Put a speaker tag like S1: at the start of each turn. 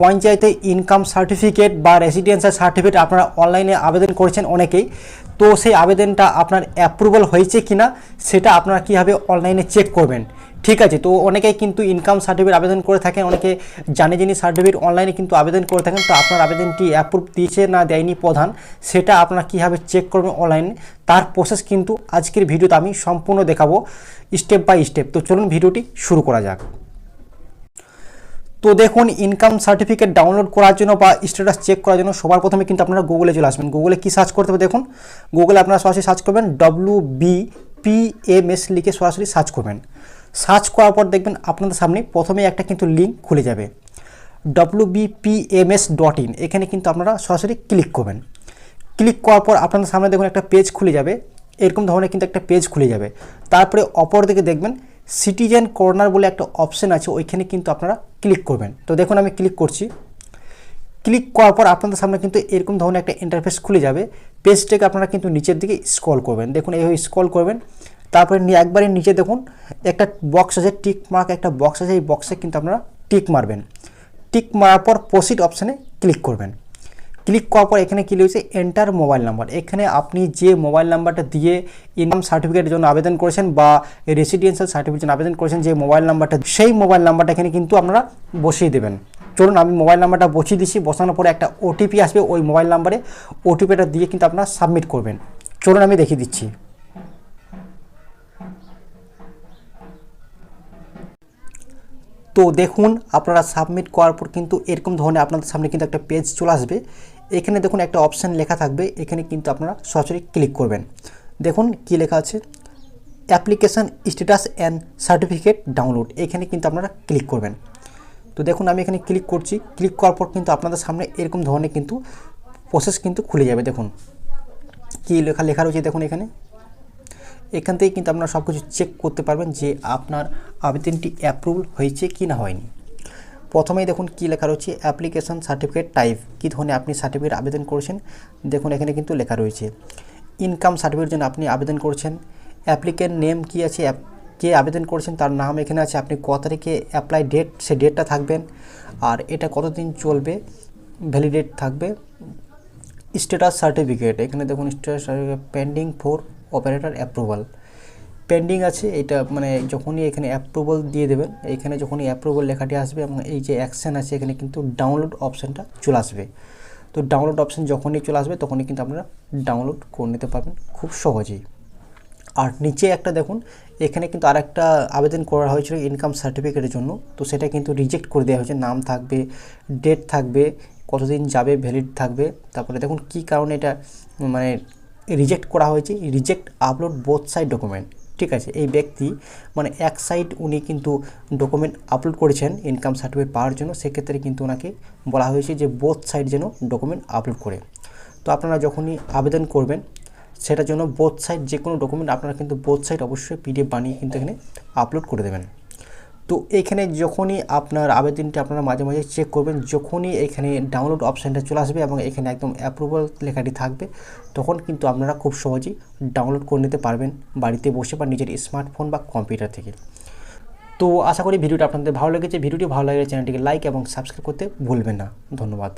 S1: পঞ্চায়েতে income certificate বা residential certificate আপনারা অনলাইনে আবেদন করেছেন অনেকেই, তো সেই আবেদনটা আপনার অ্যাপ্রুভাল হয়েছে কিনা সেটা আপনারা কীভাবে অনলাইনে চেক করবেন? ঠিক আছে, তো অনেকেই কিন্তু ইনকাম সার্টিফিকেট আবেদন করে থাকেন, অনেকে জানে যিনি সার্টিফিকেট অনলাইনে কিন্তু আবেদন করে থাকেন, তো আপনার আবেদনটি অ্যাপ্রুভ দিয়েছে না দেয়নি প্রধান, সেটা আপনারা কীভাবে চেক করবেন অনলাইনে তার প্রসেস কিন্তু আজকের ভিডিওতে আমি সম্পূর্ণ দেখাবো স্টেপ বাই স্টেপ তো চলুন ভিডিওটি শুরু করা যাক। তো দেখুন ইনকাম সার্টিফিকেট ডাউনলোড করার জন্য বা স্ট্যাটাস চেক করার জন্য সবার প্রথমে কিন্তু আপনারা গুগলে চলে আসবেন। গুগলে কী সার্চ করতে হবে দেখুন? গুগলে আপনারা সরাসরি সার্চ করবেন W B P M S লিখে সরাসরি সার্চ করবেন। সার্চ করার পর দেখবেন আপনাদের সামনে প্রথমে একটা কিন্তু লিঙ্ক খুলে যাবে। W B P M S dot in এখানে কিন্তু আপনারা সরাসরি ক্লিক করবেন। ক্লিক করার পর আপনাদের সামনে দেখুন একটা পেজ খুলে যাবে। এরকম ধরনের কিন্তু একটা পেজ খুলে যাবে। তারপরে অপর দিকে দেখবেন সিটিজেন কর্নার বলে একটা অপশন আছে, ওইখানে কিন্তু আপনারা ক্লিক করবেন। তো দেখুন আমি ক্লিক করছি। ক্লিক করার পর আপনাদের সামনে কিন্তু এরকম ধরনের একটা ইন্টারফেস খুলে যাবে। পেজটাকে আপনারা কিন্তু নিচের দিকে স্ক্রল করবেন। দেখুন এইভাবে স্ক্রল করবেন। তারপরে একবারে নিচে দেখুন, একটা বক্স আছে টিক মার্ক একটা বক্স আছে, এই বক্সে কিন্তু আপনারা টিক মারবেন। টিক মারার পর প্রসিড অপশানে ক্লিক করবেন। ক্লিক করার পর এখানে কী হয়েছে এন্টার মোবাইল নাম্বার এখানে আপনি যে মোবাইল নাম্বারটা দিয়ে ইনকাম সার্টিফিকেটের জন্য আবেদন করেছেন বা রেসিডেন্সিয়াল সার্টিফিকেট জন্য আবেদন করেছেন, যে মোবাইল নাম্বারটা সেই মোবাইল নাম্বারটা এখানে কিন্তু আপনারা বসিয়ে দেবেন। চলুন, আমি মোবাইল নাম্বারটা বসিয়ে দিচ্ছি বসানোর পরে একটা ওটিপি আসবে। ওই মোবাইল নাম্বারে ওটিপিটা দিয়ে কিন্তু আপনারা সাবমিট করবেন। চলুন, আমি দেখিয়ে দিচ্ছি। তো দেখুন, আপনারা সাবমিট করার পর কিন্তু এরকম ধরনের আপনাদের সামনে কিন্তু একটা পেজ চলে আসবে। এখানে দেখুন একটা অপশান লেখা থাকবে, এখানে কিন্তু আপনারা সরাসরি ক্লিক করবেন। দেখুন কি লেখা আছে application status and certificate download এখানে কিন্তু আপনারা ক্লিক করবেন। তো দেখুন, আমি এখানে ক্লিক করছি ক্লিক করার পর কিন্তু আপনাদের সামনে এরকম ধরনের কিন্তু প্রসেস কিন্তু খুলে যাবে। দেখুন, কী লেখা লেখা রয়েছে দেখুন এখানে। এখান থেকে কিন্তু আপনারা সব কিছু চেক করতে পারবেন যে আপনার আবেদনটি অ্যাপ্রুভ হয়েছে কি না হয়নি। প্রথমেই দেখুন কী লেখা রয়েছে অ্যাপ্লিকেশন সার্টিফিকেট টাইপ কী ধরনের আপনি সার্টিফিকেট আবেদন করেছেন? দেখুন এখানে কিন্তু লেখা রয়েছে ইনকাম সার্টিফিকেট জন্য আপনি আবেদন করেছেন। অ্যাপ্লিকেন্ট নেম কী আছে? কে আবেদন করেছেন? তার নাম এখানে আছে। আপনি ক তারিখে অ্যাপ্লাই ডেট সে ডেটটা থাকবেন। আর এটা কতদিন চলবে? ভ্যালিডেট থাকবে। স্ট্যাটাস সার্টিফিকেট এখানে দেখুন status certificate pending for operator approval pending আছে, এটা মানে যখনই এখানে অ্যাপ্রুভাল দিয়ে দেবেন এখানে যখনই অ্যাপ্রুভাল লেখাটি আসবে এবং এই যে অ্যাকশান আছে, এখানে কিন্তু ডাউনলোড অপশানটা চলে আসবে। তো ডাউনলোড অপশান যখনই চলে আসবে, তখনই কিন্তু আপনারা ডাউনলোড করে নিতে পারবেন খুব সহজেই। আর নিচে একটা দেখুন, এখানে কিন্তু আরেকটা আবেদন করা হয়েছিল ইনকাম সার্টিফিকেটের জন্য। তো সেটা কিন্তু রিজেক্ট করে দেওয়া হয়েছে, নাম থাকবে ডেট থাকবে, কতদিন যাবে ভ্যালিড থাকবে। তারপরে দেখুন কী কারণে এটা মানে রিজেক্ট করা হয়েছে reject upload both side document ঠিক আছে? এই ব্যক্তি মানে এক সাইড উনি কিন্তু ডকুমেন্ট আপলোড করেছেন ইনকাম সার্টিফিকেট পাওয়ার জন্য, সেক্ষেত্রে কিন্তু ওনাকে বলা হয়েছে যে বোথ সাইড যেন ডকুমেন্ট আপলোড করে। তো আপনারা যখনই আবেদন করবেন, সেটার জন্য বোথ সাইড যে কোনো ডকুমেন্ট আপনারা কিন্তু বোথ সাইড অবশ্যই পিডিএফ বানিয়ে কিন্তু এখানে আপলোড করে দেবেন। তো এখানে যখনই আপনার আবেদনটি আপনারা মাঝে মাঝে চেক করবেন, যখনই এখানে ডাউনলোড অপশানটা চলে আসবে এবং এখানে একদম অ্যাপ্রুভাল লেখাটি থাকবে, তখন কিন্তু আপনারা খুব সহজেই ডাউনলোড করে নিতে পারবেন বাড়িতে বসে বা নিজের স্মার্টফোন বা কম্পিউটার থেকে। তো আশা করি ভিডিওটা আপনাদের ভালো লেগেছে। ভিডিওটি ভালো লাগলে চ্যানেলটিকে লাইক এবং সাবস্ক্রাইব করতে ভুলবেন না। ধন্যবাদ।